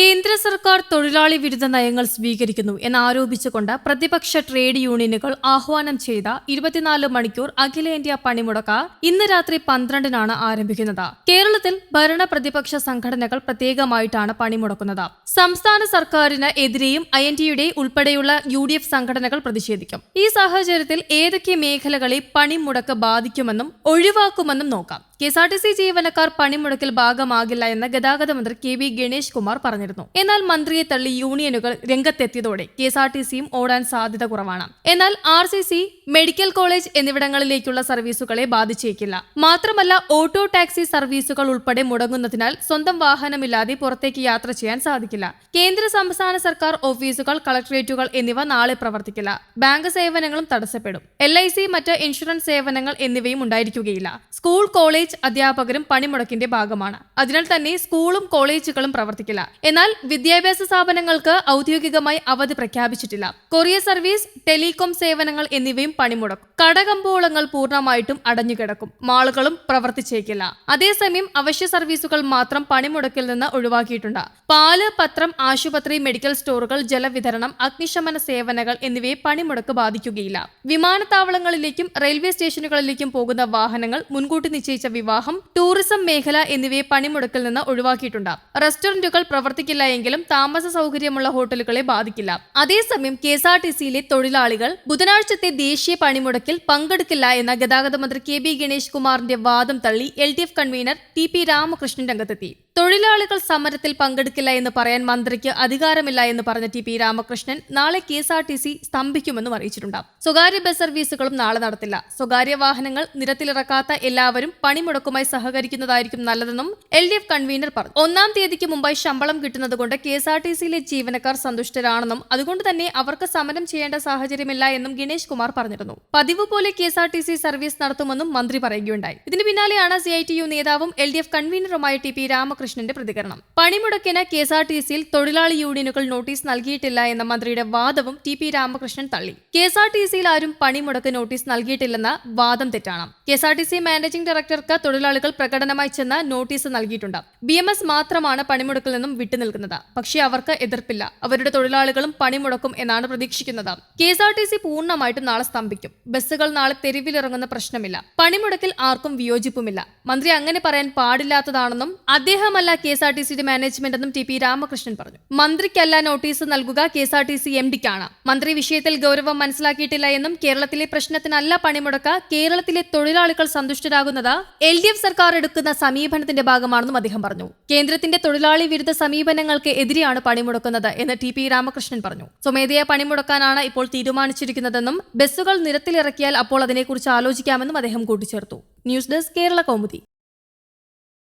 കേന്ദ്ര സർക്കാർ തൊഴിലാളി വിരുദ്ധ നയങ്ങൾ സ്വീകരിക്കുന്നു എന്നാരോപിച്ചുകൊണ്ട് പ്രതിപക്ഷ ട്രേഡ് യൂണിയനുകൾ ആഹ്വാനം ചെയ്ത ഇരുപത്തിനാല് മണിക്കൂർ അഖിലേന്ത്യാ പണിമുടക്ക് ഇന്ന് രാത്രി പന്ത്രണ്ടിനാണ് ആരംഭിക്കുന്നത്. കേരളത്തിൽ ഭരണ പ്രതിപക്ഷ സംഘടനകൾ പ്രത്യേകമായിട്ടാണ് പണിമുടക്കുന്നത്. സംസ്ഥാന സർക്കാരിന് എതിരെയും ഐ എൻ ടിയുടെ ഉൾപ്പെടെയുള്ള യു ഡി എഫ് സംഘടനകൾ പ്രതിഷേധിക്കും. ഈ സാഹചര്യത്തിൽ ഏതൊക്കെ മേഖലകളെ പണിമുടക്ക് ബാധിക്കുമെന്നും ഒഴിവാക്കുമെന്നും നോക്കാം. K S R T C ജീവനക്കാർ പണിമുടക്കിൽ ഭാഗമാകില്ല എന്ന് ഗതാഗത മന്ത്രി കെ വി ഗണേഷ് കുമാർ പറഞ്ഞിരുന്നു. എന്നാൽ മന്ത്രിയെ തള്ളി യൂണിയനുകൾ രംഗത്തെത്തിയതോടെ കെ എസ് ആർ ടി സിയും ഓടാൻ സാധ്യത കുറവാണ്. എന്നാൽ R C C medical college എന്നിവിടങ്ങളിലേക്കുള്ള സർവീസുകളെ ബാധിച്ചേക്കില്ല. മാത്രമല്ല ഓട്ടോ ടാക്സി സർവീസുകൾ ഉൾപ്പെടെ മുടങ്ങുന്നതിനാൽ സ്വന്തം വാഹനമില്ലാതെ പുറത്തേക്ക് യാത്ര ചെയ്യാൻ സാധിക്കില്ല. കേന്ദ്ര സംസ്ഥാന സർക്കാർ ഓഫീസുകൾ കളക്ടറേറ്റുകൾ എന്നിവ നാളെ പ്രവർത്തിക്കില്ല. ബാങ്ക് സേവനങ്ങളും തടസ്സപ്പെടും. എൽ ഐ സി മറ്റ് ഇൻഷുറൻസ് സേവനങ്ങൾ എന്നിവയും ഉണ്ടായിരിക്കുകയില്ല. സ്കൂൾ കോളേജ് അധ്യാപകരും പണിമുടക്കിന്റെ ഭാഗമാണ്. അതിനാൽ തന്നെ സ്കൂളും കോളേജുകളും പ്രവർത്തിക്കില്ല. എന്നാൽ വിദ്യാഭ്യാസ സ്ഥാപനങ്ങൾക്ക് ഔദ്യോഗികമായി അവധി പ്രഖ്യാപിച്ചിട്ടില്ല. കൊറിയർ സർവീസ് ടെലികോം സേവനങ്ങൾ എന്നിവയും പണിമുടക്കും. കടകമ്പോളങ്ങൾ പൂർണമായിട്ടും അടഞ്ഞുകിടക്കും. മാളുകളും പ്രവർത്തിച്ചേക്കില്ല. അതേസമയം അവശ്യ സർവീസുകൾ മാത്രം പണിമുടക്കിൽ നിന്ന് ഒഴിവാക്കിയിട്ടുണ്ട്. പാൽ പത്രം ആശുപത്രി മെഡിക്കൽ സ്റ്റോറുകൾ ജലവിതരണം അഗ്നിശമന സേവനങ്ങൾ എന്നിവയെ പണിമുടക്ക് ബാധിക്കുകയില്ല. വിമാനത്താവളങ്ങളിലേക്കും റെയിൽവേ സ്റ്റേഷനുകളിലേക്കും പോകുന്ന വാഹനങ്ങൾ മുൻകൂട്ടി നിശ്ചയിച്ച വിവാഹം ടൂറിസം മേഖല എന്നിവയെ പണിമുടക്കിൽ നിന്ന് ഒഴിവാക്കിയിട്ടുണ്ട്. റെസ്റ്റോറന്റുകൾ പ്രവർത്തിക്കില്ല എങ്കിലും താമസ സൗകര്യമുള്ള ഹോട്ടലുകളെ ബാധിക്കില്ല. അതേസമയം കെ എസ് ആർ ടി സിയിലെ തൊഴിലാളികൾ ബുധനാഴ്ചത്തെ ദേശീയ പണിമുടക്കിൽ പങ്കെടുക്കില്ല എന്ന ഗതാഗത മന്ത്രി കെ ബി ഗണേഷ് കുമാറിന്റെ വാദം തള്ളി L D F convener T P Ramakrishnan രംഗത്തെത്തി. തൊഴിലാളികൾ സമരത്തിൽ പങ്കെടുക്കില്ല എന്ന് പറയാൻ മന്ത്രിക്ക് അധികാരമില്ല എന്ന് പറഞ്ഞ ടി പി രാമകൃഷ്ണൻ നാളെ K S R T C സ്തംഭിക്കുമെന്നും അറിയിച്ചിട്ടുണ്ട്. സ്വകാര്യ ബസ് സർവീസുകളും നാളെ നടത്തില്ല. സ്വകാര്യ വാഹനങ്ങൾ നിരത്തിലിറക്കാത്ത എല്ലാവരും പണിമുടക്കുമായി സഹകരിക്കുന്നതായിരിക്കും നല്ലതെന്നും എൽ ഡി എഫ് കൺവീനർ പറഞ്ഞു. ഒന്നാം തീയതിക്ക് മുമ്പായി ശമ്പളം കിട്ടുന്നതുകൊണ്ട് കെ എസ് ആർ ടി സിയിലെ ജീവനക്കാർ സന്തുഷ്ടരാണെന്നും അതുകൊണ്ട് തന്നെ അവർക്ക് സമരം ചെയ്യേണ്ട സാഹചര്യമില്ല എന്നും ഗണേഷ് കുമാർ പറഞ്ഞിരുന്നു. പതിവ് പോലെ K S R T C service നടത്തുമെന്നും മന്ത്രി പറയുകയുണ്ടായി. ഇതിന് പിന്നാലെയാണ് സി ഐ ടി യു നേതാവും എൽ ഡി എഫ് കൺവീനറുമായ ടി പി രാമകൃഷ്ണന്റെ പ്രതികരണം. പണിമുടക്കിന് കെ എസ് ആർ ടി സിയിൽ തൊഴിലാളി യൂണിയനുകൾ നോട്ടീസ് നൽകിയിട്ടില്ല എന്ന മന്ത്രിയുടെ വാദവും ടി പി രാമകൃഷ്ണൻ തള്ളി. കെ എസ് ആർ ടി സിയിൽ ആരും പണിമുടക്ക് നോട്ടീസ് നൽകിയിട്ടില്ലെന്ന വാദം തെറ്റാണ്. K S R T C managing ഡയറക്ടർക്ക് തൊഴിലാളികൾ പ്രകടനമായി ചെന്ന് നോട്ടീസ് നൽകിയിട്ടുണ്ട്. ബി എം എസ് മാത്രമാണ് പണിമുടക്കിൽ നിന്നും വിട്ടുനിൽക്കുന്നത് പക്ഷേ അവർക്ക് എതിർപ്പില്ല. അവരുടെ തൊഴിലാളികളും പണിമുടക്കും എന്നാണ് പ്രതീക്ഷിക്കുന്നത്. K S R T C പൂർണമായിട്ടും നാളെ സ്തംഭിക്കും. ബസ്സുകൾ നാളെ തെരുവിലിറങ്ങുന്ന പ്രശ്നമില്ല. പണിമുടക്കിൽ ആർക്കും വിയോജിപ്പുമില്ല. മന്ത്രി അങ്ങനെ പറയാൻ പാടില്ലാത്തതാണെന്നും അദ്ദേഹമല്ല കെ എസ് ആർ ടി സിയുടെ മാനേജ്മെന്റ് എന്നും ടി പി രാമകൃഷ്ണൻ പറഞ്ഞു. മന്ത്രിക്കല്ല നോട്ടീസ് നൽകുക K S R T C M ഡിക്കാണ്. മന്ത്രി വിഷയത്തിൽ ഗൗരവം മനസ്സിലാക്കിയിട്ടില്ല എന്നും കേരളത്തിലെ പ്രശ്നത്തിനല്ല പണിമുടക്ക കേരളത്തിലെ തൊഴിലാളികൾ സന്തുഷ്ടരാകുന്നത് എൽ ഡി എഫ് സർക്കാർ എടുക്കുന്ന സമീപനത്തിന്റെ ഭാഗമാണെന്നും അദ്ദേഹം പറഞ്ഞു. കേന്ദ്രത്തിന്റെ തൊഴിലാളി വിരുദ്ധ സമീപനങ്ങൾക്ക് എതിരെയാണ് പണിമുടക്കുന്നത് എന്ന് ടി പി രാമകൃഷ്ണൻ പറഞ്ഞു. സ്വമേധയാ പണിമുടക്കാനാണ് ഇപ്പോൾ തീരുമാനിച്ചിരിക്കുന്നതെന്നും ബസ്സുകൾ നിരത്തിലിറക്കിയാൽ അപ്പോൾ അതിനെക്കുറിച്ച് ആലോചിക്കാമെന്നും അദ്ദേഹം കൂട്ടിച്ചേർത്തു. News desk Kerala Kaumudi.